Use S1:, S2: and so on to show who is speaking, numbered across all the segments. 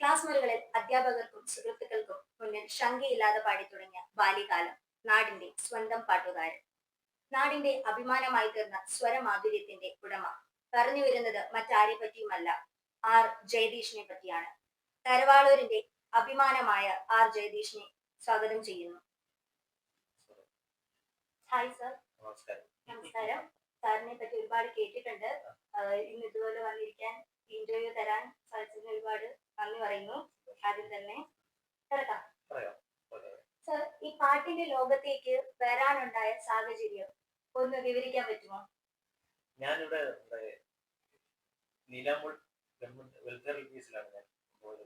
S1: Class മുറികളിൽ അധ്യാപകർക്കും സുഹൃത്തുക്കൾക്കും മുന്നിൽ ശങ്കയില്ലാതെ പാടി തുടങ്ങിയ ബാല്യകാലം നാടിന്റെ സ്വന്തം പാട്ടുകാരൻ. നാടിന്റെ അഭിമാനമായി തീർന്ന സ്വരമാധുര്യത്തിന്റെ ഉടമ. പറഞ്ഞു വരുന്നത് മറ്റാരെ പറ്റിയുമല്ല ആർ. ജയദീഷിനെ പറ്റിയാണ്. കരവാളൂരിന്റെ അഭിമാനമായ ആർ. ജയദീഷിനെ സ്വാഗതം ചെയ്യുന്നു. ഹായ് സർ
S2: നമസ്കാരം.
S1: സാറിനെ പറ്റി ഒരുപാട് കേട്ടിട്ടുണ്ട്. ഇന്ന് ഇതുപോലെ വന്നിരിക്കാൻ ഇന്റർവ്യൂ തരാൻ സാധിച്ചതിന് ഒരുപാട് നന്ദി പറയുന്നു. ആദ്യം തന്നെ കിടക്കാം. സർ ഈ പാട്ടിന്റെ ലോകത്തേക്ക് വരാനുണ്ടായ സാഹചര്യം ഒന്ന് വിവരിക്കാൻ പറ്റുമോ?
S2: ഞാനിവിടെ നമ്മുടെ നീലാമ്പൂൾ ഗവൺമെന്റ് വെൽഫെയർ വിദ്യാസിലാണ് ഞാൻ പോയത്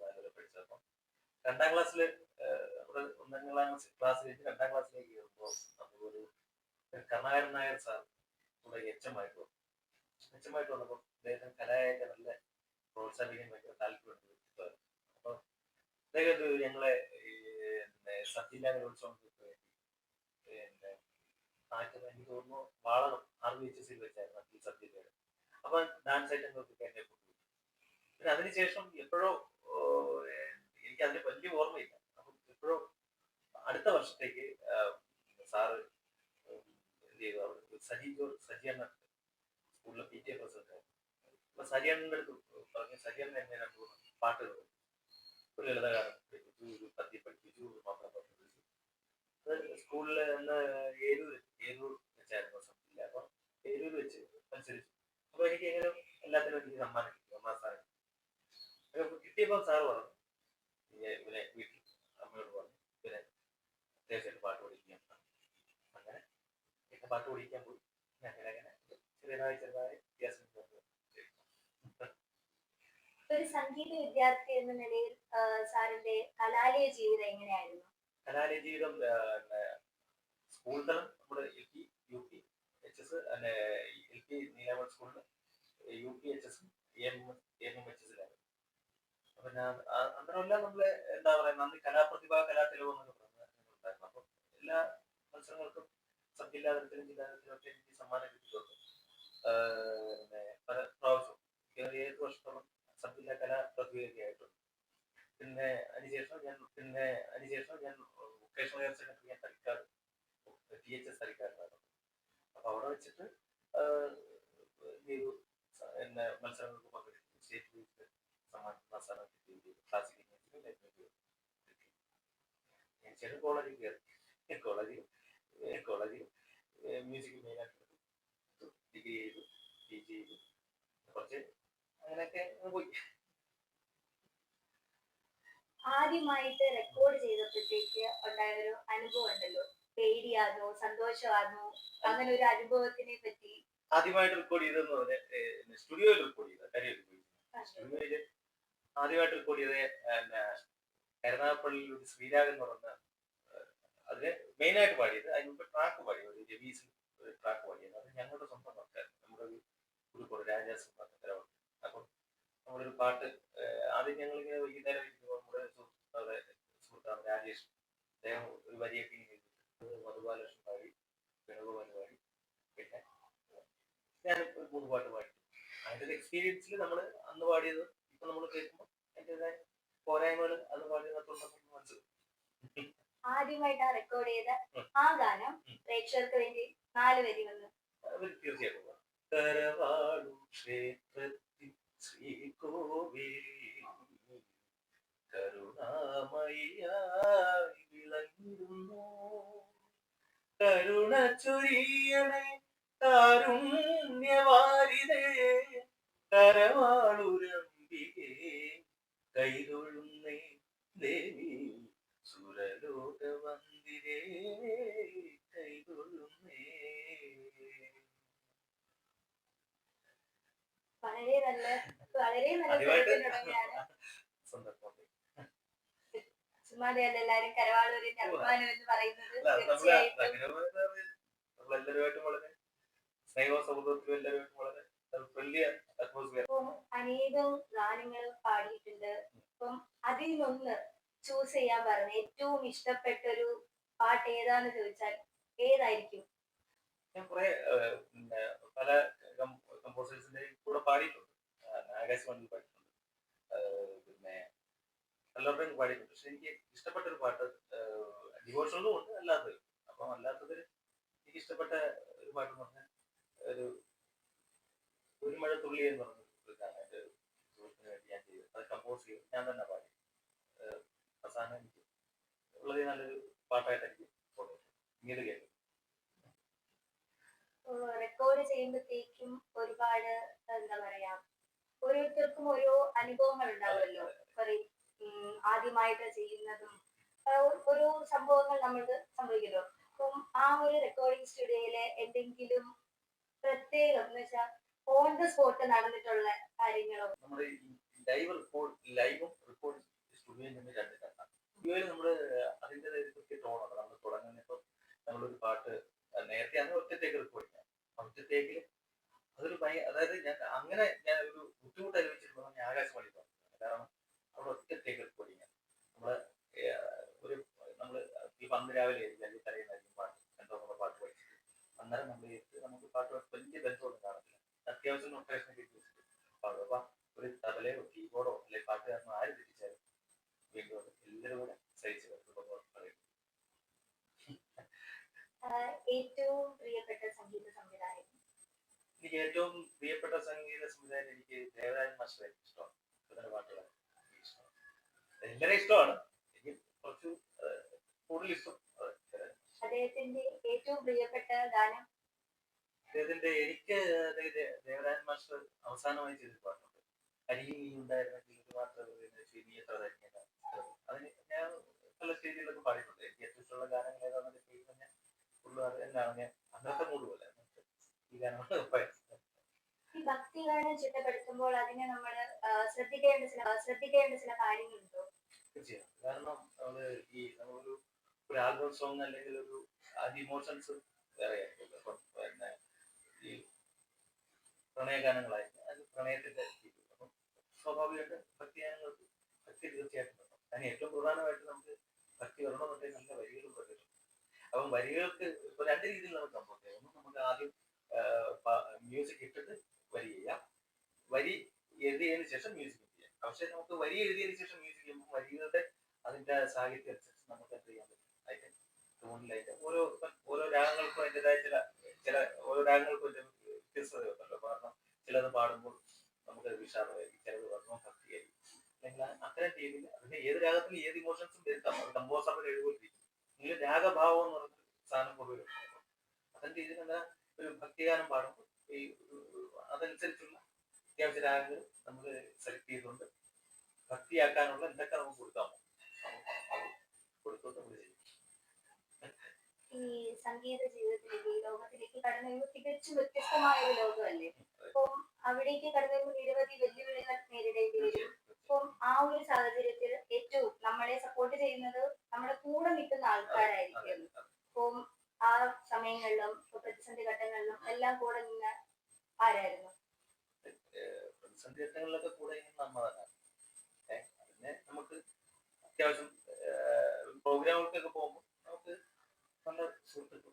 S2: രണ്ടാം ക്ലാസ്സിൽ ഇവിടെ ഒന്നാം ക്ലാസ് ക്ലാസ് കഴിഞ്ഞ് രണ്ടാം ക്ലാസ്സിലേക്ക് കയറുമ്പോൾ നമുക്കൊരു കർണാകരൻ നായർ സാർ ഇവിടെ എച്ച് എം ആയിട്ട് വന്നു എച്ച് എം ആയിട്ട് വന്നപ്പോൾ അദ്ദേഹത്തിന് കലയായിട്ട് നല്ല പ്രോത്സാഹിപ്പിക്കാൻ ഭയങ്കര താല്പര്യമുണ്ട്. ഒരു ഞങ്ങളെ ഈ പിന്നെ ആറ്റം എനിക്ക് തോന്നുന്നു വാളകം ആർ എച്ച് എസിൽ വെച്ചായിരുന്നു അഖിൽ സത്യയുടെ അപ്പൊ ഡാൻസ് ഐറ്റങ്ങൾക്കൊക്കെ എന്നെ കൊണ്ടുപോയി. പിന്നെ അതിനുശേഷം എപ്പോഴോ എനിക്ക് അതിന് വലിയ ഓർമ്മയില്ല. അപ്പം എപ്പോഴോ അടുത്ത വർഷത്തേക്ക് സാറ് സജി ജോ സജി അണ്ണൻ സ്കൂളിലെ പി ടി എ പ്രസിഡന്റ്. അപ്പൊ സജിയണ്ണന്റെ അടുത്ത് പറഞ്ഞു സജി എന്നെ രണ്ടു പാട്ടുകൾ. ഒരു ഒരു പദ്യം പഠിപ്പിച്ചു ഒരു മാത്രം പഠിപ്പിച്ചു അത് സ്കൂളിൽ അന്ന് ഏരൂർ ഏരൂർ വെച്ചായിരുന്നു സംഭവില്ല അപ്പം ഏരൂർ വെച്ച് മത്സരിച്ചു അപ്പൊ എനിക്ക് എങ്ങനെ എല്ലാത്തിനും എനിക്ക് സമ്മാനം കിട്ടി ഒന്നാം സ്ഥാനം. അപ്പൊ കിട്ടിയപ്പോൾ സാറ് പറഞ്ഞു "ഇങ്ങനെ ഇവനെ വീട്ടിൽ പറഞ്ഞു പാട്ട് പഠിക്കാൻ അങ്ങനെ പാട്ട് പഠിക്കാൻ പോയി അങ്ങനെ അങ്ങനെ ചെറുതായി ചെറുതായ വ്യത്യാസം വന്നു.
S1: ഒരു സംഗീത വിദ്യാർത്ഥി എന്ന നിലയിൽ സാറിന്റെ കലാലയ ജീവിതം എങ്ങനെയായിരുന്നു?
S2: കലാലയ ജീവിതം സ്കൂൾ തലം നമ്മുടെ L P U P H S L P Neelamal സ്കൂളിൽ U P H S M M H എസിലാണ് ഞാൻ അന്നേരമെല്ലാം നമ്മൾ എന്താ പറയാ നന്ദി കലാപ്രതിഭ കലാതെളിവ് എന്നൊക്കെ പറഞ്ഞിട്ടുണ്ടായിരുന്നു അപ്പം എല്ലാ മത്സരങ്ങൾക്കും സബ് ജില്ലാ തലത്തിലും ജില്ലാ തലത്തിലും ഒക്കെ എനിക്ക് സമ്മാനം കിട്ടിയിട്ടുണ്ട്. പല പ്രാവശ്യം ഏഴ് വർഷത്തോളം സബ് കല ആയിട്ടുണ്ട് പിന്നെ അതിനുശേഷം ഞാൻ പിന്നെ അതിനുശേഷം ഞാൻ വൊക്കേഷണൽ ഹയർ സെക്കൻഡറി ഞാൻ തലിക്കാട് ടി എച്ച് എസ് തലിക്കാടിലാണ് അപ്പൊ അവിടെ വെച്ചിട്ട് എന്നെ മത്സരങ്ങൾക്ക് പങ്കെടുത്തു സ്റ്റേറ്റ് ബേസിൽ സമ്മാനം മത്സരം ചെയ്തു. ക്ലാസിക്കൽ കിട്ടി ഞാൻ കോളേജിൽ കയറി. കോളേജിൽ കോളേജിൽ മ്യൂസിക് മെയിനായിട്ട് ഡിഗ്രി ചെയ്തു പി ജി ചെയ്തു. കുറച്ച് അങ്ങനെയൊക്കെ അങ്ങ് പോയി.
S1: ആദ്യമായിട്ട് റെക്കോർഡ് ചെയ്തപ്പോഴത്തേക്ക് ഉണ്ടായ ഒരു അനുഭവം ഉണ്ടല്ലോ. പേടിയാണോ സന്തോഷമാണോ അങ്ങനെ ഒരു അനുഭവത്തിനെ പറ്റി.
S2: ആദ്യമായിട്ട് റെക്കോർഡ് ചെയ്തതെന്ന് പറഞ്ഞാൽ സ്റ്റുഡിയോയിൽ റെക്കോർഡ് ചെയ്ത കാര്യം സ്റ്റുഡിയോയിൽ ആദ്യമായിട്ട് റെക്കോർഡ് പിന്നെ കരുനാഗപ്പള്ളിയിൽ ഒരു ശ്രീരാഗൻ എന്ന് പറഞ്ഞ അതിന് മെയിനായിട്ട് പാടിയത് അതിന് മുമ്പ് ട്രാക്ക് പാടി ഒരു രവീസ് ട്രാക്ക് പാടിയത്. അത് ഞങ്ങളുടെ സ്വന്തം വർക്കായിരുന്നു. നമ്മുടെ ഒരു കുടുക്കോട് രാജാസ് എന്ന് പറഞ്ഞ തരവുണ്ട് അപ്പം നമ്മളൊരു പാട്ട് ആദ്യം ഞങ്ങളിങ്ങനെ വൈകുന്നേരം ഇരിക്കുമ്പോൾ നമ്മുടെ സുഹൃത്ത് സുഹൃത്താണ് രാജേഷ്. അദ്ദേഹം ഒരു വരിയൊക്കെ എഴുതി മധുബാലകൃഷ്ണൻ പാടി വേണുഗോപാൽ പാടി. പിന്നെ ഞാൻ ഒരു മൂന്ന് പാട്ട് പാടി. അതിന്റെ ഒരു എക്സ്പീരിയൻസിൽ നമ്മൾ അന്ന് പാടിയത് ഇപ്പൊ നമ്മൾ കേൾക്കുമ്പോൾ അതിന്റെതായ പോരായ്മകൾ അന്ന് പാടിയതിനകത്തുണ്ടെന്ന് മനസ്സിലാവും.
S1: ആദ്യമായിട്ട് ആ റെക്കോർഡ് ചെയ്ത ആ ഗാനം പ്രേക്ഷകർക്ക് വേണ്ടി നാല് വരി വന്നു.
S2: തീർച്ചയായിട്ടും. ശ്രീകോവിൽ കരുണാമയ്യായി വിളങ്ങിരുന്നു കരുണ ചൊരിയണേ കാരുണ്യവാരിതേ കരവാളുരമ്പികേ കൈതൊഴുന്നേ ദേവി സുരലോകവന്ദിരേ കൈതൊഴുന്നേ
S1: വളരെ നല്ല വളരെ നല്ല എല്ലാരും കരവാളൂരിന്റെ അഭിമാനം എന്ന് പറയുന്നത്
S2: വളരെ സ്നേഹ സൗഹൃദത്തിലും എല്ലാവരുമായിട്ടും വളരെ വലിയ അറ്റ്മോസ്ഫിയർ
S1: ഇപ്പം അനേകം ഗാനങ്ങൾ പാടിയിട്ടുണ്ട്. അപ്പം അതിൽ നിന്ന് ചൂസ് ചെയ്യാൻ പറഞ്ഞ. ഏറ്റവും ഇഷ്ടപ്പെട്ട ഒരു പാട്ട് ഏതാന്ന് ചോദിച്ചാൽ ഏതായിരിക്കും?
S2: ഞാൻ കുറെ പല കമ്പോസേഴ്സിന്റെ കൂടെ പാടിയിട്ടുണ്ട്. ആകാശവാണിയിൽ പാടിയിട്ടുണ്ട്. പിന്നെ എല്ലാവരുടെയും പാടിയിട്ടുണ്ട്. പക്ഷെ എനിക്ക് ഇഷ്ടപ്പെട്ട ഒരു പാട്ട് ഡിവോഷണലും ഉണ്ട് അല്ലാത്തതും അപ്പം അല്ലാത്തതിൽ എനിക്ക് ഇഷ്ടപ്പെട്ട ഒരു പാട്ട് എന്ന് പറഞ്ഞാൽ ഒരു ഒരു മഴ തുള്ളി എന്ന് പറഞ്ഞ ഗാനം എന്റെ സുഹൃത്തിന് വേണ്ടി ഞാൻ ചെയ്തു. അത് കമ്പോസ് ചെയ്തു. ഞാൻ തന്നെ പാടി. അവസാനം എനിക്ക് വളരെ നല്ലൊരു പാട്ടായിട്ട് എനിക്ക് തോന്നിയിട്ടുണ്ട് ഇങ്ങനെ കേട്ടു
S1: റെക്കോർഡ് ചെയ്യുമ്പോഴത്തേക്കും ഒരുപാട് എന്താ പറയാ ഓരോരുത്തർക്കും ഓരോ അനുഭവങ്ങൾ ഉണ്ടാവുമല്ലോ കുറെ ആദ്യമായിട്ട് ചെയ്യുന്നതും ഓരോ സംഭവങ്ങൾ നമ്മൾക്ക് സംഭവിക്കുന്നു അപ്പം ആ ഒരു റെക്കോർഡിംഗ് സ്റ്റുഡിയോയിൽ എന്തെങ്കിലും പ്രത്യേകം എന്ന് വെച്ചാൽ ഓൺ ദ സ്പോട്ട് നടന്നിട്ടുള്ള കാര്യങ്ങളോ?
S2: നമ്മുടെ ലൈവ് റിപ്പോർട്ട് ലൈവും റെക്കോർഡ് രണ്ട് നമ്മൾ ഒരു നമ്മൾ നമ്മളൊരു പാട്ട് നേരത്തെ അന്ന് ഒറ്റത്തേക്ക് റിപ്പോർട്ട് ഒറ്റത്തേക്കിൽ അതൊരു ഭയ അതായത് ഞാൻ അങ്ങനെ ഞാൻ ഒരു ബുദ്ധിമുട്ട് അനുഭവിച്ചിട്ടുണ്ടെന്ന് ഞാൻ ആകാശവാണി പറഞ്ഞു കാരണം അവിടെ ഒറ്റത്തേക്ക് പൊടി ഞാൻ. നമ്മൾ ഒരു നമ്മൾ ഈ പന്ത് രാവിലെ അല്ലെങ്കിൽ തലേന്നായിരിക്കും പാട്ട് രണ്ടോ മൂന്നോ പാട്ട് പഠിച്ചിട്ട്. അന്നേരം നമ്മൾ നമുക്ക് പാട്ട് വലിയ ബന്ധമൊന്നും കാണത്തില്ല. അത്യാവശ്യം നൊട്ടേഷൻ കിട്ടി പാടും അപ്പൊ ഒരു തബലയോ കീബോർഡോ അല്ലെങ്കിൽ പാട്ടുകാരനോ ആര് തിരിച്ചാലും വീണ്ടും എല്ലാവരും കൂടെ സഹിച്ച് വരുമ്പോൾ പറയും
S1: ആ, ഏറ്റവും പ്രിയപ്പെട്ട സംഗീത സംവിധായകൻ?
S2: എനിക്ക് ഏറ്റവും പ്രിയപ്പെട്ട സംഗീത സംവിധായകൻ എനിക്ക് ദേവരാജൻ മാസ്റ്റർ ഇഷ്ടമാണ് അതിന്റെ പാട്ടുകൾ ഇഷ്ടമാണ് എല്ലാവരും ഇഷ്ടമാണ്. എനിക്ക് കുറച്ച് കൂടുതൽ ഇഷ്ടം.
S1: അദ്ദേഹത്തിന്റെ ഏറ്റവും പ്രിയപ്പെട്ട ഗാനം?
S2: അദ്ദേഹത്തിന്റെ എനിക്ക് ദേവരാജൻ മാസ്റ്റർ അവസാനമായി ചെയ്ത പാട്ടുണ്ട്. അരിയിൽ നീ ഉണ്ടായിരുന്നെങ്കിൽ ഇത് മാത്രം ശരി എത്ര അതിന് ഞാൻ പല സ്റ്റേജിലൊക്കെ പാടിയിട്ടുണ്ട്. എനിക്ക് ഏറ്റവും ഇഷ്ടമുള്ള ഗാനങ്ങൾ ഏതാണെന്ന് ചോദിക്കുമ്പോൾ ഞാൻ ഞാൻ അന്നത്തെ പോലെ. ഈ ഗാനങ്ങൾ
S1: ഈ ഭക്തിഗാനം ചിട്ടപ്പെടുത്തുമ്പോൾ അതിനെ നമ്മൾ ശ്രദ്ധിക്കേണ്ട ചില ശ്രദ്ധിക്കേണ്ട ചില കാര്യങ്ങളുണ്ടോ?
S2: തീർച്ചയായും. കാരണം നമ്മൾ ഈ നമ്മളൊരു ഒരു ആൽബം സോങ് അല്ലെങ്കിൽ ഒരു അത് ഇമോഷൻസ് വേറെ ആയിരിക്കും അപ്പം പിന്നെ ഈ പ്രണയഗാനങ്ങളായിരിക്കും അത് പ്രണയത്തിന്റെ. അപ്പം സ്വാഭാവികമായിട്ട് ഭക്തിഗാനങ്ങൾക്ക് ഭക്തി തീർച്ചയായിട്ടും അതിന് ഏറ്റവും പ്രധാനമായിട്ട് നമുക്ക് ഭക്തി വരണമെന്നുണ്ടെങ്കിൽ നല്ല വരികളും പറ്റും അപ്പം വരികൾക്ക് ഇപ്പൊ രണ്ട് രീതിയിൽ നമുക്ക് കമ്പോസ് ഒന്ന് നമുക്ക് ആദ്യം മ്യൂസിക് ഇട്ടിട്ട് വരി ചെയ്യാം. വരി എഴുതിയതിനു ശേഷം മ്യൂസിക് ചെയ്യാം. പക്ഷെ നമുക്ക് വരി എഴുതിയതിനു ശേഷം മ്യൂസിക് ചെയ്യുമ്പോൾ വരികളുടെ അതിന്റെ സാഹിത്യം അനുസരിച്ച് നമുക്ക് എന്ത് ചെയ്യാൻ പറ്റും? അതിന്റെ ടൂണിലായിട്ട് ഓരോ ഓരോ രാഗങ്ങൾക്കും അതിന്റെതായ ചില ചില ഓരോ രാഗങ്ങൾക്കും അതിന്റെ വ്യത്യസ്തത ഉണ്ടല്ലോ. കാരണം ചിലത് പാടുമ്പോൾ നമുക്ക് വിഷാദമായിരിക്കും ചിലത് പറഞ്ഞു ഭക്തിയായിരിക്കും അല്ലെങ്കിൽ അത്തരം രീതിയിൽ അതിന്റെ ഏത് രാഗത്തിൽ ഏത് ഇമോഷൻസും വരുത്താം. അത് കമ്പോസറുടെ കഴിവുകൊണ്ടിരിക്കും നിങ്ങൾ രാഗഭാവം എന്ന് പറഞ്ഞ സാധനം കൂടുതലും അതിന്റെ എന്താ ഒരു ഭക്തിഗാനം പാടുമ്പോൾ ഈ അതനുസരിച്ചുള്ള അത്യാവശ്യ രാഗങ്ങൾ നമ്മൾ സെലക്ട് ചെയ്തുകൊണ്ട് ഭക്തിയാക്കാനുള്ള എന്തൊക്കെ നമുക്ക് കൊടുക്കാമോ? കൊടുത്തോട്ട് നമ്മൾ ചെയ്യും.
S1: ഈ സംഗീത ജീവിതത്തിലേക്ക് ഈ ലോകത്തിലേക്ക് കടന്നു വരുമ്പോൾ തികച്ചും വ്യത്യസ്തമായ ഒരു ലോകമല്ലേ അപ്പം അവിടേക്ക് കടന്നു വരുമ്പോൾ നിരവധി വെല്ലുവിളികൾ നേരിടേണ്ടി വരും. അപ്പം ആ ഒരു സാഹചര്യത്തിൽ ഏറ്റവും നമ്മളെ സപ്പോർട്ട് ചെയ്യുന്നത് നമ്മുടെ കൂടെ നിൽക്കുന്ന ആൾക്കാരായിരിക്കും. അപ്പം ആ സമയങ്ങളിലും ഇപ്പൊ പ്രതിസന്ധി ഘട്ടങ്ങളിലും എല്ലാം കൂടെ നിന്ന് ആരായിരുന്നു?
S2: പ്രതിസന്ധി ഘട്ടങ്ങളിലൊക്കെ കൂടെ നമുക്ക് അത്യാവശ്യം പ്രോഗ്രാമുകൾക്കൊക്കെ പോകുമ്പോൾ നമുക്ക് നല്ല സുഹൃത്തുക്കൾ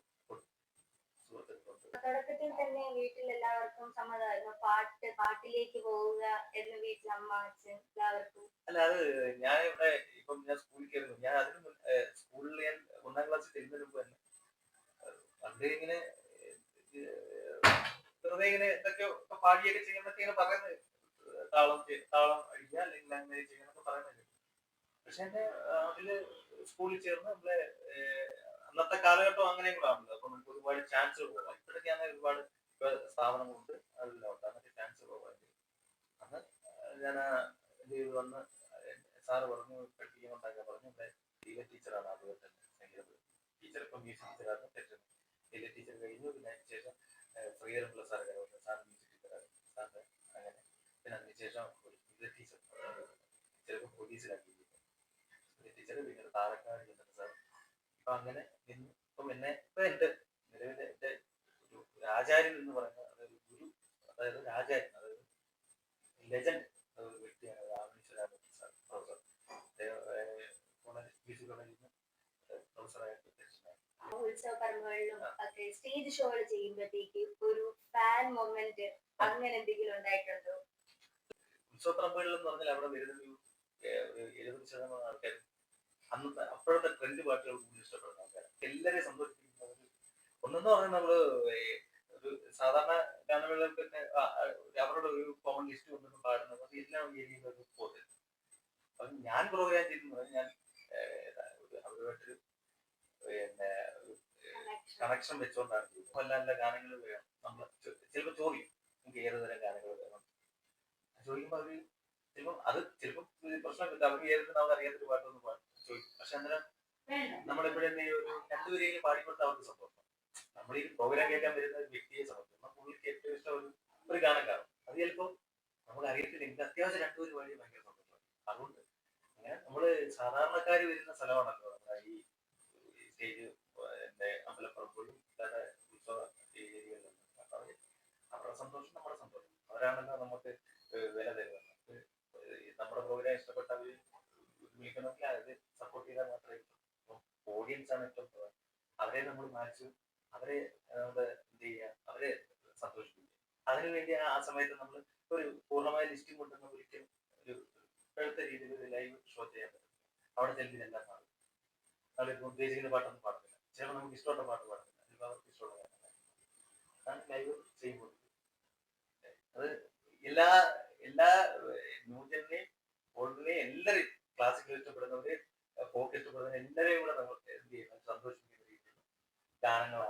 S1: തുടക്കത്തിൽ തന്നെ വീട്ടിൽ എല്ലാവർക്കും സമ്മതമായിരുന്നു. പാട്ട് പാട്ടിലേക്ക് പോവുക എന്ന് വീട്ടിൽ അമ്മ അച്ഛൻ എല്ലാവർക്കും.
S2: അല്ല അത് ഞാൻ ഇവിടെ ഇപ്പം ഞാൻ സ്കൂളിൽ കയറുന്നു. ഞാൻ അതിന് സ്കൂളിൽ ഞാൻ ഒന്നാം ക്ലാസ്സിൽ ചെല്ലുന്നതിന് മുമ്പ് തന്നെ പണ്ട് ഇങ്ങനെ വെറുതെ ഇങ്ങനെ ഇപ്പൊ പാടിയൊക്കെ ചെയ്യുന്നൊക്കെ ഇങ്ങനെ പറയുന്നത് താളം താളം അടിക്കുക അല്ലെങ്കിൽ അങ്ങനെ ചെയ്യുന്നൊക്കെ പറയുന്നത് പക്ഷെ എന്റെ അതിൽ സ്കൂളിൽ ചേർന്ന് നമ്മളെ ഏഹ് അന്നത്തെ കാലഘട്ടം അങ്ങനെ കൂടെ ആണല്ലോ അപ്പൊ നമുക്ക് ഒരുപാട് ചാൻസ് പോകാം ആണെങ്കിൽ ഒരുപാട് സ്ഥാപനങ്ങളുണ്ട്. അതെല്ലാം ഉണ്ട്. അങ്ങനത്തെ ചാൻസ് പോകാൻ അന്ന് ഞാൻ ചെയ്തു വന്ന് സാറ് പറഞ്ഞു പഠിപ്പിക്കുന്നുണ്ടാക്കാൻ പറഞ്ഞു. ഇവിടെ ലീല ടീച്ചറാണ് ആദ്യം തന്നെ സംഗീതം ടീച്ചർ ഇപ്പം മ്യൂസിക് ടീച്ചറാണ് തെറ്റും ലീല ടീച്ചർ കഴിഞ്ഞു. പിന്നെ അതിന് ശേഷം പ്രിയരം പ്ലസ് സാർ കയറുന്നു സാർ മ്യൂസിക് ടീച്ചറാണ് സാറിന്റെ അങ്ങനെ. പിന്നെ അതിന് ശേഷം ഒരു ലീല ടീച്ചർ ചിലപ്പോൾ പോലീസിലാക്കി ടീച്ചർ പിന്നെ താരക്കാട് ചെന്നിട്ട് സാർ അപ്പൊ അങ്ങനെ ഇപ്പൊ പിന്നെ ഇപ്പൊ എന്റെ നിലവിലെ എന്റെ ഒരു ആചാര്യൻ എന്ന് പറയുന്ന അതായത് ഗുരു അതായത് ഒരു ആചാര്യൻ അതായത് ലെജൻഡ് ഒരു വ്യക്തിയാണ് രാമേശ്വര സാർ പ്രൊഫസർ കോളേജ് കോളേജിൽ നിന്ന് പ്രൊഫസറായിട്ട്
S1: ഉത്സവ പറമ്പുകളിലും ഒക്കെ സ്റ്റേജ് ഷോകൾ ചെയ്യുമ്പോഴത്തേക്ക് ഒരു ഫാൻ മൊമെന്റ് അങ്ങനെ എന്തെങ്കിലും ഉണ്ടായിട്ടുണ്ടോ?
S2: ഉത്സവപ്പറമ്പുകളിൽ എന്ന് പറഞ്ഞാൽ അവിടെ വരുന്ന ഒരു എഴുപത് ശതമാനം ആൾക്കാർ അന്നത്തെ അപ്പോഴത്തെ ട്രെൻഡ് പാട്ടുകൾ കൂടുതൽ ഇഷ്ടപ്പെടുന്ന ആൾക്കാരാണ് എല്ലാവരെയും സന്തോഷിപ്പിക്കുന്ന ഒരു ഒന്നെന്ന് പറഞ്ഞാൽ നമ്മൾ ഒരു സാധാരണ ആ, അവരുടെ ഒരു കോമൺ ലിസ്റ്റ് കൊണ്ടുവന്ന് പാടുന്നത് അത് എല്ലാം ഒരു പോകുന്നത് അപ്പം ഞാൻ പ്രോഗ്രാം ചെയ്യുന്നത് ഞാൻ അവരുമായിട്ടൊരു പിന്നെ കണക്ഷൻ വെച്ചുകൊണ്ടാണ് ചെയ്യുന്നത് നല്ല നല്ല ഗാനങ്ങൾ വേണം. നമ്മൾ ചിലപ്പോൾ ചോദിക്കും നമുക്ക് ഏത് തരം ഗാനങ്ങൾ വേണം? ചോദിക്കുമ്പോൾ അവർ ചിലപ്പോൾ അത് ചിലപ്പോൾ പ്രശ്നമില്ല അവർക്ക് ഏത് നമുക്ക് അറിയാത്തൊരു പാട്ടൊന്നും പാടും. പക്ഷെ അന്നേരം ഒരു രണ്ടുപേരെയും പാടിക്കൊടുത്ത അവർക്ക് സപ്പോർട്ട് നമ്മൾ പ്രോഗ്രാം കേൾക്കാൻ വരുന്ന വ്യക്തിയെ നമ്മൾ പുള്ളിക്ക് ഏറ്റവും ഒരു ഒരു ഗാനം കാണും അത് നമുക്ക് അറിയത്തില്ല. എനിക്ക് അത്യാവശ്യം രണ്ടുപേര് പാടി ഭയങ്കര സന്തോഷം അതുകൊണ്ട് നമ്മൾ സാധാരണക്കാർ വരുന്ന സ്ഥലമാണല്ലോ. ഈ സ്റ്റേജ് എന്റെ അമ്പലപ്പുറപ്പോഴും ഇല്ലാതെ ഉത്സവ ഏരിയകളിലും അപ്പൊ അവർ അവരുടെ സന്തോഷം നമ്മുടെ സന്തോഷം. അവരാണല്ലോ നമുക്ക് വില തരുന്നത്. നമ്മുടെ പ്രോഗ്രാം ഇഷ്ടപ്പെട്ടവര് വിളിക്കണമെങ്കിൽ അത് സപ്പോർട്ട് ചെയ്താൽ മാത്രമേ ഓഡിയൻസ് ആണ് ഏറ്റവും പ്രധാനം. അവരെ നമ്മൾ മാച്ച് അവരെ എന്ത് ചെയ്യുക? അവരെ സന്തോഷിപ്പിക്കുക. അതിനുവേണ്ടി ആ സമയത്ത് നമ്മൾ ഒരു പൂർണമായ ലിസ്റ്റും കൊണ്ടൊന്നും ഒരിക്കലും ഒരു ഇപ്പോഴത്തെ രീതിയിൽ ഒരു ലൈവ് ഷോ ചെയ്യാൻ പറ്റും അവിടെ ചെല്ലുന്ന എല്ലാം പാടും നമ്മളിപ്പോൾ ഉദ്ദേശിക്കുന്ന പാട്ടൊന്നും പാടുന്നില്ല ചിലപ്പോൾ നമുക്ക് ഇഷ്ടമുള്ള പാട്ട് പാടുന്നില്ല ചിലപ്പോൾ അവർക്ക് ഇഷ്ടമുള്ള അതാണ് ലൈവ് ചെയ്യുമ്പോൾ. അത് എല്ലാ എല്ലാ ന്യൂജനെയും ഓൾഡിനെയും എല്ലാവരും ക്ലാസിക്കൽ ഇഷ്ടപ്പെടുന്നവര് ഗാനങ്ങളാണ്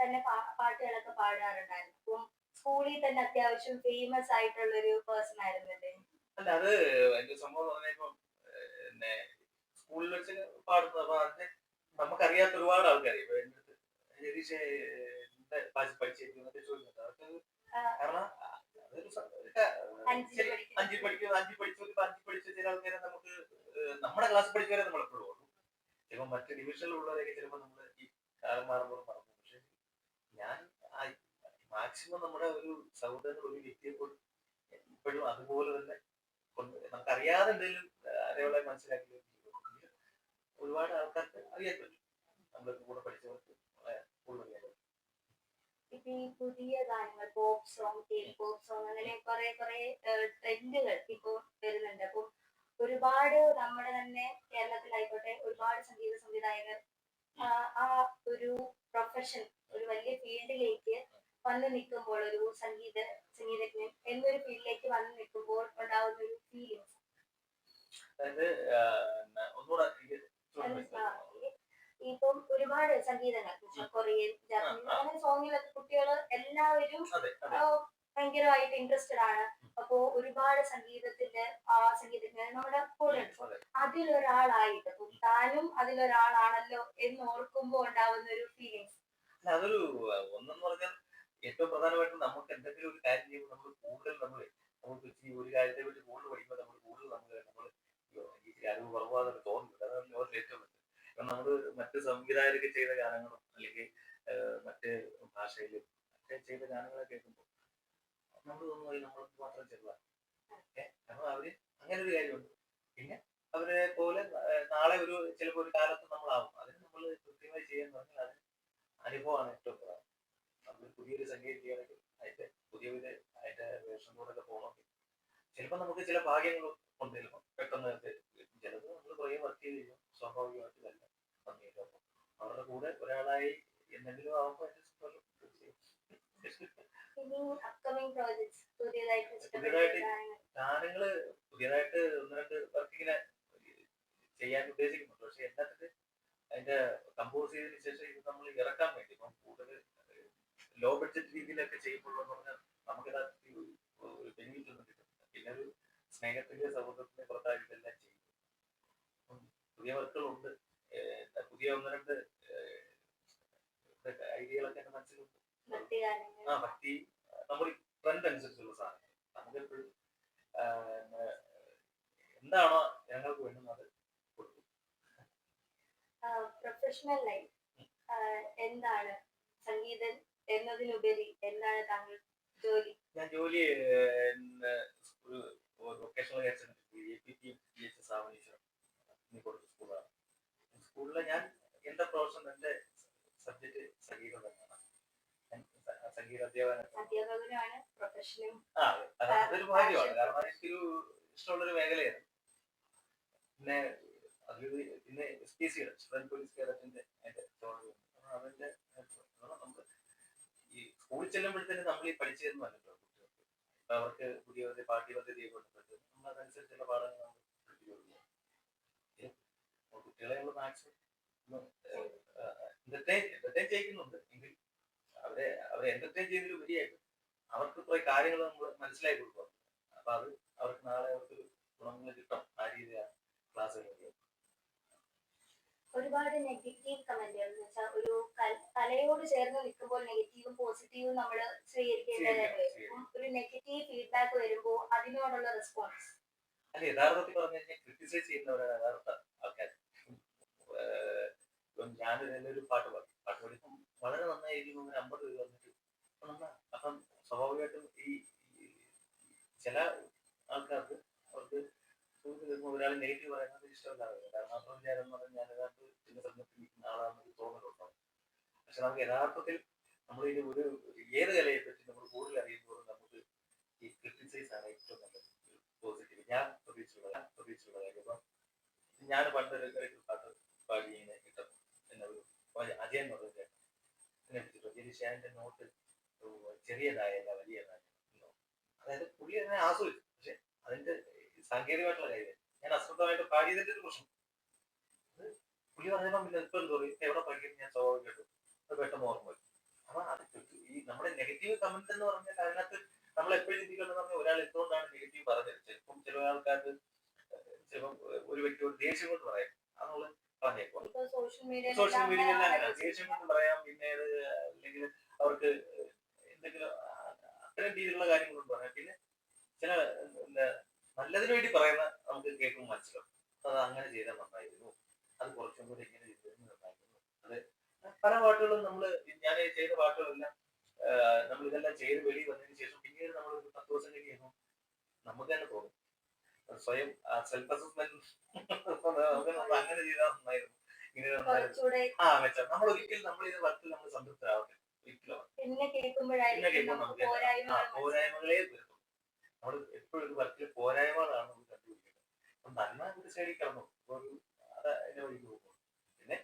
S1: തന്നെ പാട്ടുകളൊക്കെ പാടാറുണ്ടായിരുന്നു. അപ്പം സ്കൂളിൽ തന്നെ അത്യാവശ്യം ഫേമസ് ആയിട്ടുള്ള ഒരു പേഴ്സൺ ആയിരുന്നല്ലേ
S2: അല്ല അത് എന്റെ സംഭവം പറഞ്ഞപ്പോ പിന്നെ സ്കൂളിൽ വെച്ച് പാടുന്നത് അപ്പൊ അതിന് നമുക്കറിയാത്ത ഒരുപാട് ആൾക്കാർ ഇപ്പൊ എന്റെ അടുത്ത്. രതീഷ് ചോദിക്കുന്നത് കാരണം
S1: അഞ്ചിൽ പഠിക്കുന്ന
S2: അഞ്ചിൽ അഞ്ചിൽ പഠിച്ച ചില ആൾക്കാരെ നമുക്ക് നമ്മുടെ ക്ലാസ് പഠിച്ചവരെ നമ്മൾ എപ്പോഴും ഓർക്കും. ചിലപ്പോൾ മറ്റ് ഡിവിഷനിലുള്ളവരൊക്കെ ചിലപ്പോൾ നമ്മൾ ഈ കാലം മാറുമ്പോൾ മറന്നു ഞാൻ മാക്സിമം നമ്മുടെ ഒരു സൗഹൃദങ്ങൾ ഒരു വ്യക്തിയെ ഇപ്പോഴും അതുപോലെ തന്നെ കൊണ്ട് നമുക്കറിയാതെ എന്തെങ്കിലും അതേപോലെ മനസ്സിലാക്കി ഒരുപാട് ആൾക്കാർക്ക് അറിയാൻ പറ്റും. നമ്മുടെ കൂടെ പഠിച്ചവർക്ക്
S1: പുതിയ ഗാനങ്ങൾ pop song K pop song അങ്ങനെ കുറെ കുറെ ട്രെൻഡുകൾ ഇപ്പോ വരുന്നുണ്ട്. അപ്പൊ ഒരുപാട് നമ്മുടെ തന്നെ കേരളത്തിലായിക്കോട്ടെ ഒരുപാട് സംഗീത സംവിധായകർ ആ ഒരു പ്രൊഫഷൻ ഒരു വലിയ ഫീൽഡിലേക്ക് വന്നു നിൽക്കുമ്പോൾ ഒരു സംഗീത സംഗീതജ്ഞൻ എന്നൊരു ഫീൽഡിലേക്ക് വന്നു നിൽക്കുമ്പോൾ ഉണ്ടാവുന്ന ഒരു
S2: ഫീലിംഗ്
S1: ഇപ്പം ഒരുപാട് സംഗീതങ്ങൾ കൊറിയൻ ജാപ്പനീസ്. അങ്ങനെ സോങ്ങിലൊക്കെ കുട്ടികൾ എല്ലാവരും ഭയങ്കരമായിട്ട് ഇൻട്രസ്റ്റഡ് ആണ്. അപ്പോ ഒരുപാട് സംഗീതത്തിന്റെ ആ സംഗീതജ്ഞർ നമ്മുടെ കൂടെ അതിലൊരാളായിട്ട് അപ്പൊ താനും അതിലൊരാളാണല്ലോ എന്ന് ഓർക്കുമ്പോ ഉണ്ടാവുന്ന ഒരു ഫീലിങ്സ്
S2: അതൊരു ഒന്നെന്ന് പറഞ്ഞാൽ ഏറ്റവും പ്രധാനമായിട്ട് നമുക്ക് എന്തെങ്കിലും ഒരു കാര്യം ചെയ്യുമ്പോൾ നമ്മൾ കൂടുതൽ നമ്മൾ നമുക്ക് ഒരു കാര്യത്തെ പറ്റി കൂടുതൽ പഠിക്കുമ്പോൾ നമ്മൾ കൂടുതൽ നമ്മൾ നമ്മൾ ഈ അറിവ് കുറവാതെ തോന്നുന്നുണ്ട് അതാണ് ലോകത്തിൽ ഏറ്റവും പറ്റും കാരണം നമ്മൾ മറ്റ് സംവിധായകരൊക്കെ ചെയ്ത ഗാനങ്ങളും അല്ലെങ്കിൽ മറ്റ് ഭാഷയിലും ഒക്കെ ചെയ്ത ഗാനങ്ങളൊക്കെ കേൾക്കുമ്പോൾ നമ്മൾ തോന്നുന്നു നമ്മൾ മാത്രം ചെറുതാണ് ഏഹ് അപ്പോൾ അവർ അങ്ങനെ ഒരു കാര്യമുണ്ട്. പിന്നെ അവരെ പോലെ നാളെ ഒരു ചിലപ്പോൾ ഒരു കാലത്ത് നമ്മളാവും. അതിന് നമ്മൾ കൃത്യമായി ചെയ്യാന്ന് പറഞ്ഞാൽ അതിന് അനുഭവമാണ് ഏറ്റവും പ്രധാനം. നമ്മൾ പുതിയൊരു സംഗീതം ചെയ്യണമെങ്കിൽ അതിന്റെ പുതിയ പുതിയ അതിന്റെ വേഷം കൂടെ പോകണമെങ്കിൽ ചിലപ്പോൾ നമുക്ക് ചില ഭാഗ്യങ്ങളും ഉണ്ട് ചിലപ്പോൾ പെട്ടെന്ന് ചിലത് നമ്മൾ കുറേ വർക്ക് ചെയ്ത് കഴിഞ്ഞാൽ സ്വാഭാവികമായിട്ട് തന്നെ അപ്പോൾ അവരുടെ കൂടെ ഒരാളായി എന്തെങ്കിലും ആവുമ്പോൾ അതിന്റെ.
S1: ഇനി അപ്കമിങ് പ്രോജക്ട്സ് പുതിയതായിട്ട്
S2: പുതിയതായിട്ട്
S1: ഗാനങ്ങൾ
S2: പുതിയതായിട്ട് ഒന്ന് രണ്ട് വർക്കിങ്ങനെ ചെയ്യാൻ ഉദ്ദേശിക്കുന്നുണ്ട്. പക്ഷെ എല്ലാത്തിനും അതിന്റെ കമ്പോസ് ചെയ്തതിന് ശേഷം ഇത് നമ്മൾ ഇറക്കാൻ വേണ്ടി ഇപ്പം കൂടുതൽ ലോ ബഡ്ജറ്റ് രീതിയിലൊക്കെ ചെയ്യുമ്പോൾ എന്ന് പറഞ്ഞാൽ നമുക്ക് ഒരു ബെനിഫിറ്റ് ഒന്നും കിട്ടുന്നില്ല. പിന്നെ ഒരു സ്നേഹത്തിന്റെ സൗഹൃദത്തിന്റെ പുറത്തായിട്ട് ഇതെല്ലാം ചെയ്യും പുതിയ വർക്കുകളുണ്ട് പുതിയ ഒന്ന് രണ്ട് ഐഡിയകളൊക്കെ എന്റെ മനസ്സിലുണ്ട്. ആ ഭക്തി നമ്മൾ ട്രെൻഡ് അനുസരിച്ചുള്ള സാധനങ്ങൾ. നമുക്ക് എപ്പോഴും എന്താണോ ഞങ്ങൾക്ക് വേണ്ടുന്നത് കൊടുക്കും.
S1: പ്രൊഫഷണൽ ലൈഫ് എന്താണ്? സംഗീതം എന്നതിനുപരി എന്താണ് താങ്കൾ ജോലി?
S2: ഞാൻ ജോലി ഏഹ്, ഒരു vocational higher secondary A P T P H സാവനീശ്വരം കൊടുത്ത സ്കൂളാണ് സ്കൂളിൽ ഞാൻ എന്റെ പ്രൊഫഷൻ എന്റെ സബ്ജക്ട് സംഗീതം തന്നെയാണ് ഞാൻ സ- സംഗീത അധ്യാപനം
S1: അധ്യാപകനാണ് പ്രൊഫഷനും
S2: ആ അത് അതൊരു ഭാഗ്യമാണ് കാരണം എനിക്കൊരു ഇഷ്ടമുള്ളൊരു മേഖലയാണ് പിന്നെ അതിൽ പിന്നെ എസ് പി സിയുടെ സ്റ്റുഡന്റ് പോലീസ് കേരളത്തിന്റെ അതിന്റെ ചോദ്യം അതിന്റെ നമ്മൾ ഈ സ്കൂളിൽ ചെല്ലുമ്പോഴത്തേനും നമ്മൾ ഈ പഠിച്ചു തരുന്നല്ലോ കുട്ടികൾക്ക് അപ്പൊ അവർക്ക് പുതിയ ഒരു പാഠ്യ പദ്ധതിയെ കൊണ്ടുവന്നിട്ട് നമ്മൾ അതനുസരിച്ചുള്ള പാഠങ്ങൾ നമ്മൾ പഠിപ്പിച്ചു കൊടുക്കുക ഏ, അപ്പോൾ കുട്ടികളെ നമ്മൾ മാക്സിമം എന്റർടൈൻ എന്റർടൈൻ ചെയ്യിക്കുന്നുണ്ട് എങ്കിൽ അവരെ അവരെ എന്റർടൈൻ ചെയ്യുന്നതിൽ ഉപരിയായിട്ട് അവർക്ക് കുറെ കാര്യങ്ങൾ നമ്മൾ മനസ്സിലാക്കി കൊടുക്കുക അപ്പൊ അത് അവർക്ക് നാളെ അവർക്ക് ഗുണങ്ങൾ കിട്ടും ആ രീതിയിലാണ് ക്ലാസ്സുകൾ
S1: ഒരുപാട് നെഗറ്റീവ് കമന്റുകൾ എന്ന് വെച്ചാൽ ഒരു കൽ- കലയോട് ചേർന്ന് നിൽക്കുമ്പോൾ നെഗറ്റീവും പോസിറ്റീവും നമ്മൾ സ്വീകരിക്കേണ്ടതായിട്ട് ഒരു നെഗറ്റീവ് ഫീഡ്ബാക്ക് വരുമ്പോൾ അതിനോടുള്ള റെസ്പോൺസ്
S2: അല്ല പറഞ്ഞു കഴിഞ്ഞാൽ ക്രിട്ടിസൈസ് ചെയ്യുന്നവരാണ് യഥാർത്ഥ ആൾക്കാർ ഇപ്പം ഞാൻ ഒരു പാട്ട് പാടി പാട്ട് പാടിയപ്പം വളരെ നന്നായിരിക്കും ഒരു അമ്പത് പേര് വന്നിട്ട് അപ്പൊ നന്നാ അപ്പം സ്വാഭാവികമായിട്ടും ഈ ഈ ചില ആൾക്കാർക്ക് അവർക്ക് സുഹൃത്ത് വരുമ്പോൾ ഒരാൾ നെഗറ്റീവ് പറയുന്നത് ഇഷ്ടമല്ലാതെ കാരണം അത്ര വിചാരം എന്ന് പറഞ്ഞാൽ ഞാൻ ഏതാണ്ട് ചില സമയത്ത് നിൽക്കുന്ന ആളാണെന്ന് തോന്നലുണ്ടാവും പക്ഷെ നമുക്ക് യഥാർത്ഥത്തിൽ നമ്മൾ ഇത് ഒരു ഏത് കലയെ പറ്റി നമ്മൾ കൂടുതൽ അറിയുമ്പോൾ നമുക്ക് ഈ ക്രിട്ടിസൈസ് ആണ് ഏറ്റവും നല്ലത് പോസിറ്റീവ് ഞാൻ പ്രതീക്ഷിച്ചുള്ള ഞാൻ പ്രതീക്ഷിച്ചുള്ള കാര്യം ഇപ്പം ഞാൻ പണ്ട് ഒരു പാട്ട് കിട്ടും എന്നൊരു അജയൻ എന്ന് പറഞ്ഞ എന്നെ നോട്ട് ചെറിയതായല്ല വലിയതായ എന്നോ. അതായത് പുള്ളി അതിനെ ആസ്വദിച്ചു. പക്ഷെ അതിന്റെ സാങ്കേതികമായിട്ടുള്ള കാര്യം ഞാൻ അശ്രദ്ധമായിട്ട് പാടിയതിന്റെ ഒരു പ്രശ്നം. പുള്ളി പറഞ്ഞപ്പോൾ പിന്നെ ഇപ്പം എവിടെ പഠിക്കും ഞാൻ സ്വാഭാവികമായിട്ടും അത് പെട്ടെന്ന് ഓർമ്മ വരും അപ്പൊ അത് ഈ നമ്മുടെ നെഗറ്റീവ് കമന്റ് എന്ന് പറഞ്ഞാൽ അതിനകത്ത് നമ്മൾ എപ്പോഴും ചിന്തിക്കണം പറഞ്ഞാൽ ഒരാൾ എന്തുകൊണ്ടാണ് നെഗറ്റീവ് പറഞ്ഞത്? ചിലപ്പം ചില ആൾക്കാർക്ക് ചിലപ്പം ഒരു വ്യക്തിയോട് ദേഷ്യം കൊണ്ട് പറയാം. അതെന്നുള്ളത് പറഞ്ഞേക്കും
S1: സോഷ്യൽ മീഡിയ
S2: മീഡിയയിൽ ദേഷ്യം കൊണ്ട് പറയാം പിന്നെ അല്ലെങ്കിൽ അവർക്ക് എന്തെങ്കിലും അത്തരം രീതിയിലുള്ള കാര്യങ്ങളുണ്ട് പറയാം. പിന്നെ ചില നല്ലതിനു വേണ്ടി പറയുന്ന നമുക്ക് കേൾക്കുമ്പോൾ മനസ്സിലാവും. അത് അങ്ങനെ ചെയ്താൽ നന്നായിരുന്നു. അത് കുറച്ചും കൂടി ഇങ്ങനെ ചെയ്തിരുന്നു നന്നായിരുന്നു. അത് പല പാട്ടുകളും നമ്മൾ ഞാൻ ചെയ്ത പാട്ടുകളെല്ലാം നമ്മൾ ഇതെല്ലാം ചെയ്ത് വെളിയിൽ വന്നതിന് ശേഷം പിന്നീട് നമ്മൾ പത്ത് ദിവസം കഴിയുമ്പോൾ നമുക്ക് തന്നെ തോന്നും. സ്വയം സെൽഫ് അസസ്മെന്റ് അങ്ങനെ ചെയ്താൽ നന്നായിരുന്നു. ഇങ്ങനെ ആ മെച്ചം. നമ്മൾ ഒരിക്കലും നമ്മൾ ഇത് വർക്കിൽ നമ്മൾ സംതൃപ്തരാവട്ടെ ഒരിക്കലും.
S1: പിന്നെ
S2: കേൾക്കുമ്പോൾ
S1: നമുക്ക്
S2: പോരായ്മകളെ വരുന്നു നമ്മൾ എപ്പോഴും ഒരു വർക്കിൽ പോരായ്മകളാണ് നമ്മൾ കണ്ടുപിടിക്കുന്നത് അപ്പം നന്മ ഒരു സൈഡിൽ കിടന്നു. അത് അതിന്റെ വഴിക്ക് പോകും പിന്നെ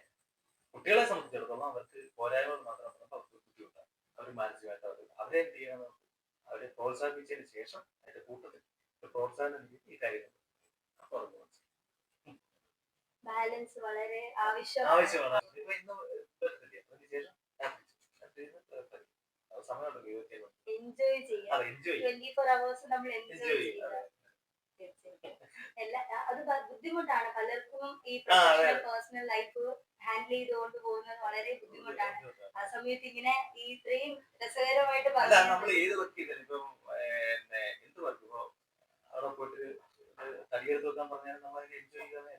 S2: കുട്ടികളെ സംബന്ധിച്ചിടത്തോളം അവർക്ക് പോരായ്മകൾ മാത്രം അവർക്ക് ബുദ്ധിമുട്ടാണ്. അവർ മാനസികമായിട്ട് അവർ അവരെ എന്ത് ചെയ്യണം? അവരെ പ്രോത്സാഹിപ്പിച്ചതിന് ശേഷം അതിന്റെ കൂട്ടത്തിൽ പ്രോത്സാഹനം നൽകി ഈ.
S1: ബാലൻസ് വളരെ ആവശ്യമാണ്. എൻജോയ് ചെയ്യാം.
S2: അത് എൻജോയ്
S1: ട്വന്റി ഫോർ അവേഴ്സ് നമ്മൾ എൻജോയ്
S2: എൻജോയ്
S1: ചെയ്യുക എല്ലാ അത് ബുദ്ധിമുട്ടാണ്. പലർക്കും ഈ പ്രൊഫഷണൽ പേഴ്സണൽ ലൈഫ് ഹാൻഡിൽ ചെയ്തുകൊണ്ട് പോകുന്നത് വളരെ ബുദ്ധിമുട്ടാണ്. ആ സമയത്ത് ഇങ്ങനെ ഈ ഇത്രയും രസകരമായിട്ട് പറഞ്ഞു
S2: അവിടെ പോയിട്ട് തടിയെടുത്ത് വെക്കാൻ പറഞ്ഞാൽ നമ്മൾ അതിനെ എൻജോയ് ചെയ്യാതെ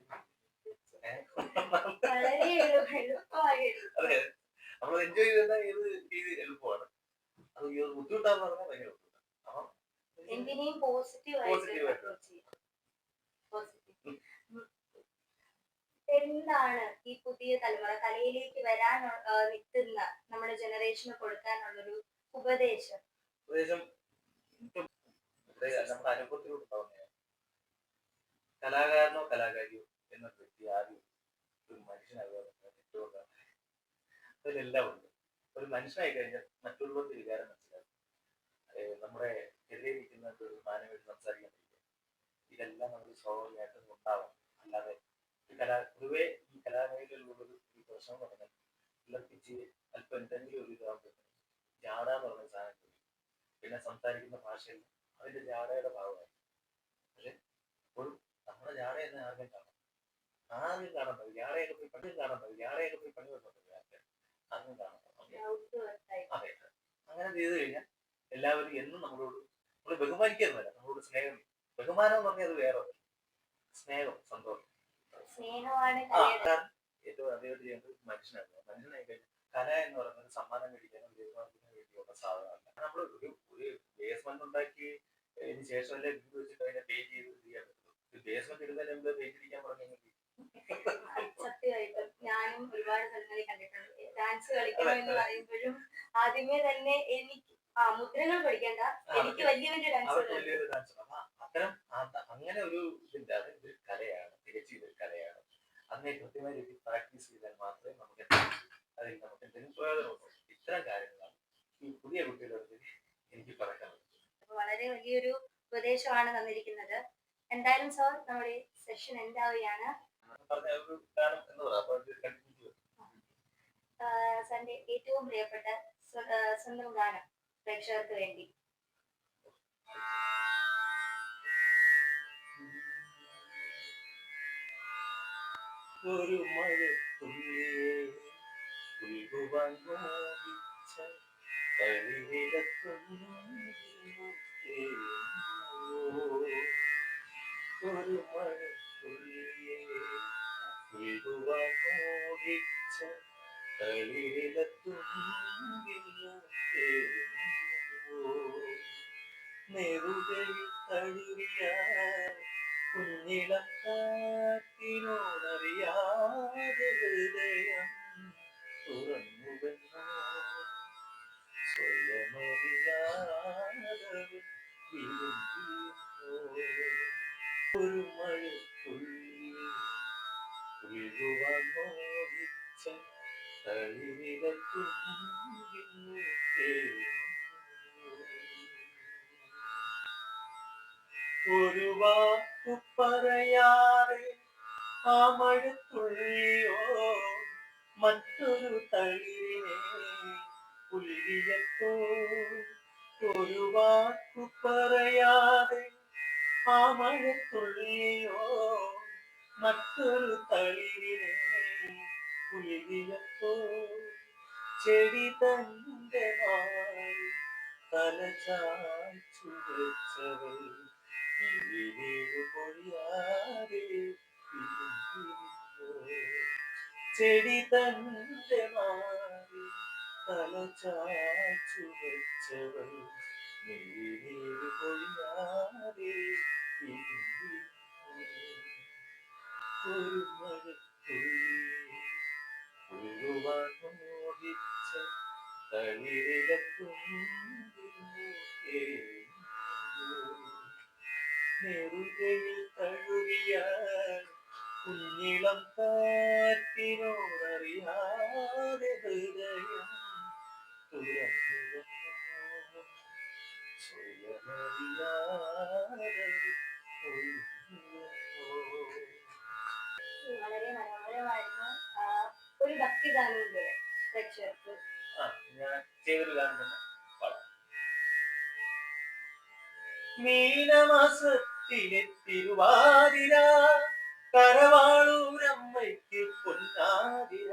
S2: അതെ നമ്മൾ എൻജോയ് ചെയ്യുന്ന ഏത് രീതി എളുപ്പമാണ്. അത് ബുദ്ധിമുട്ടാന്ന് പറഞ്ഞാൽ ഭയങ്കര ബുദ്ധിമുട്ടാണ്
S1: പോസിറ്റീവ് ആയിട്ട്. എന്താണ് ഈ പുതിയ തലമുറ കലയിലേക്ക് വരാൻ നിൽക്കുന്ന നമ്മുടെ ജനറേഷന് കൊടുക്കാനുള്ളൊരു ഉപദേശം?
S2: ഉപദേശം ഇവിടെ നമ്മുടെ അനുഭവത്തിലൂടെ ഉണ്ടാവുന്നതാണ്. കലാകാരനോ കലാകാരിയോ എന്ന വ്യക്തി ആദ്യം ഒരു എന്നുള്ളത് അതിലെല്ലാം ഉണ്ട്. ഒരു മനുഷ്യനായി കഴിഞ്ഞാൽ മറ്റുള്ളവർക്ക് വികാരം മനസ്സിലാക്കും. നമ്മുടെ എതിരെ നിൽക്കുന്ന ഒരു മാനവമായിട്ട് സംസാരിക്കാൻ പറ്റില്ല. ഇതെല്ലാം നമുക്ക് സ്വാഭാവികമായിട്ടും ഉണ്ടാവാം അല്ലാതെ കലാ പൊതുവെ ഈ കലാമേഖലയിലുള്ളൊരു ഈ പ്രശ്നം എന്ന് പറഞ്ഞാൽ ഇളപ്പിച്ച് അല്പം എന്തെങ്കിലും ഒരു ഇതാകുമ്പോൾ ജാട പറയുന്ന സാധനം. പിന്നെ സംസാരിക്കുന്ന ഭാഷയിൽ അതിന്റെ ജാടയുടെ ഭാഗമായി പക്ഷെ ഇപ്പോഴും നമ്മുടെ ജാട എന്ന് ആർക്കും കാണാം ആദ്യം കാണുന്നത് ജാടയൊക്കെ പോയി പണി കാണുന്നത് ജാടയൊക്കെ പോയി പണി ആദ്യം ആദ്യം കാണുന്നത് അതെ. അങ്ങനെ ചെയ്തു കഴിഞ്ഞാൽ എല്ലാവരും എന്നും നമ്മളോട് നമ്മൾ ബഹുമാനിക്കുന്നതല്ല നമ്മളോട് സ്നേഹം. ബഹുമാനം എന്ന് പറഞ്ഞാൽ അത് വേറെ സ്നേഹം സന്തോഷം. ഏറ്റവും അധികം ചെയ്യേണ്ടത് മനുഷ്യനാണ്. മനുഷ്യനായി കഴിഞ്ഞാൽ കല എന്ന് പറയുന്നത് സമ്മാനം മേടിക്കാനും ബഹുമാനത്തിന് വേണ്ടിയുള്ള സാധനമല്ല. നമ്മൾ ഒരു ഒരു ബേസ്മെന്റ് ഉണ്ടാക്കി ഇതിന് ശേഷമല്ലേ വീട് വെച്ചിട്ട് അതിനെ പേ ചെയ്ത് ചെയ്യാൻ പറ്റുള്ളൂ ബേസ്മെന്റ് ഇടുന്നതിന് മുമ്പ് പേ ചെയ്തിരിക്കാൻ പറഞ്ഞെങ്കിൽ
S1: സത്യമായിട്ടും ഞാനും ഒരുപാട് സ്ഥലങ്ങളിൽ കണ്ടിട്ടുണ്ട്. ഡാൻസ് കളിക്കണം എന്ന് പറയുമ്പോഴും ആദ്യമേ തന്നെ എനിക്ക് ആ മുദ്രകൾ പഠിക്കണ്ട. എനിക്ക് വലിയ വലിയ ഡാൻസ്
S2: അത്തരം അങ്ങനെ ഒരു ഇതില്ല. അത് ഇതൊരു കലയാണ്. തികച്ചും ഇതൊരു കലയാണ്. അതിനെ കൃത്യമായ രീതിയിൽ പ്രാക്ടീസ് ചെയ്താൽ മാത്രമേ നമുക്ക് അതിൽ നമുക്ക് എന്തെങ്കിലും പ്രയോജനമുള്ളൂ ഇത്തരം കാര്യങ്ങളാണ് ഈ പുതിയ കുട്ടികളുടെ എനിക്ക് പറയാനുള്ളത്
S1: വളരെ വലിയൊരു ഉപദേശമാണ് തന്നിരിക്കുന്നത്. എന്തായാലും സാർ നമ്മുടെ സെഷൻ എന്താവുകയാണ്? സാറിന്റെ ഏറ്റവും പ്രിയപ്പെട്ട സ്വന്തം ഗാനം പ്രേക്ഷകർക്ക് വേണ്ടി.
S2: ഒരു മഴ ഒരു നെറുകയിൽ തഴുകിയ കുഞ്ഞിളം കാറ്റിനോടറിയാതെ ഹൃദയം തുറന്നുവെന്നോ ഒരു മഴ തുള്ളി ഉഴുവാൻ മോഹിച്ച തളിരിലത്തുന്നു ഒരു വാക്കു പറയാതെ ആ മഴത്തുള്ളിയോ മറ്റൊരു തളിരിനെ പുലിയത്തോ ഒരു വാക്കു പറയാതെ ആ മഴത്തുള്ളിയോ മറ്റൊരു തളിരിനെ കുളിരിലപ്പോ ചെടി തന്റെ വാരി തല ചാച്ചു. ചെടി തന്റെ മാറി തല ചാച്ചു വെച്ചവൾ നീര് പൊഴിയാതെ പിരിഞ്ഞിരുന്നു. ഒരു ഉഴുവാൻ മോഹിച്ച നെറുകയിൽ തിരുവാതിര കരവാളൂരമ്മയ്ക്ക് പൊന്നാതിര.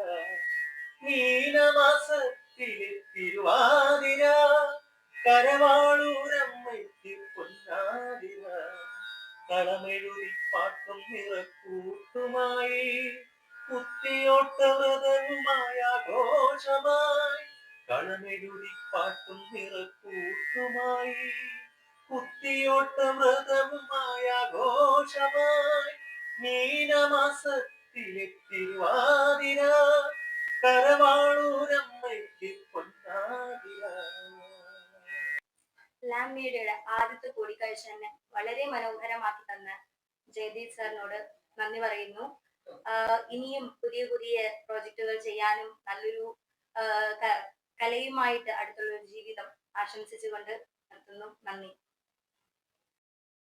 S2: മീനമാസത്തിലെ തിരുവാതിര കരവാളൂരമ്മയ്ക്ക് പൊന്നാതിര. കളമെഴുതി പാട്ടും നിറക്കൂട്ടുമായി കുത്തിയോട്ടവ്രതവുമായ ഘോഷമായി കളമെഴുതി പാട്ടും നിറക്കൂട്ടുമായി. കുത്തിയോട്ട വ്രതവുമായ ഘോഷമായി മീനമാസത്തിലെ തിരുവാതിര കരവാളൂരമ്മയ്ക്ക് പൊന്നാതിര
S1: ലാം ആദ്യത്തെ കൂടിക്കാഴ്ച തന്നെ വളരെ മനോഹരമാക്കി തന്ന ജയദീപ് സാറിനോട് നന്ദി പറയുന്നു. ഇനിയും പുതിയ പുതിയ പ്രോജക്റ്റുകൾ ചെയ്യാനും നല്ലൊരു കലയുമായിട്ട് അടുത്തുള്ള ജീവിതം ആശംസിച്ചുകൊണ്ട് നിർത്തുന്നു. നന്ദി.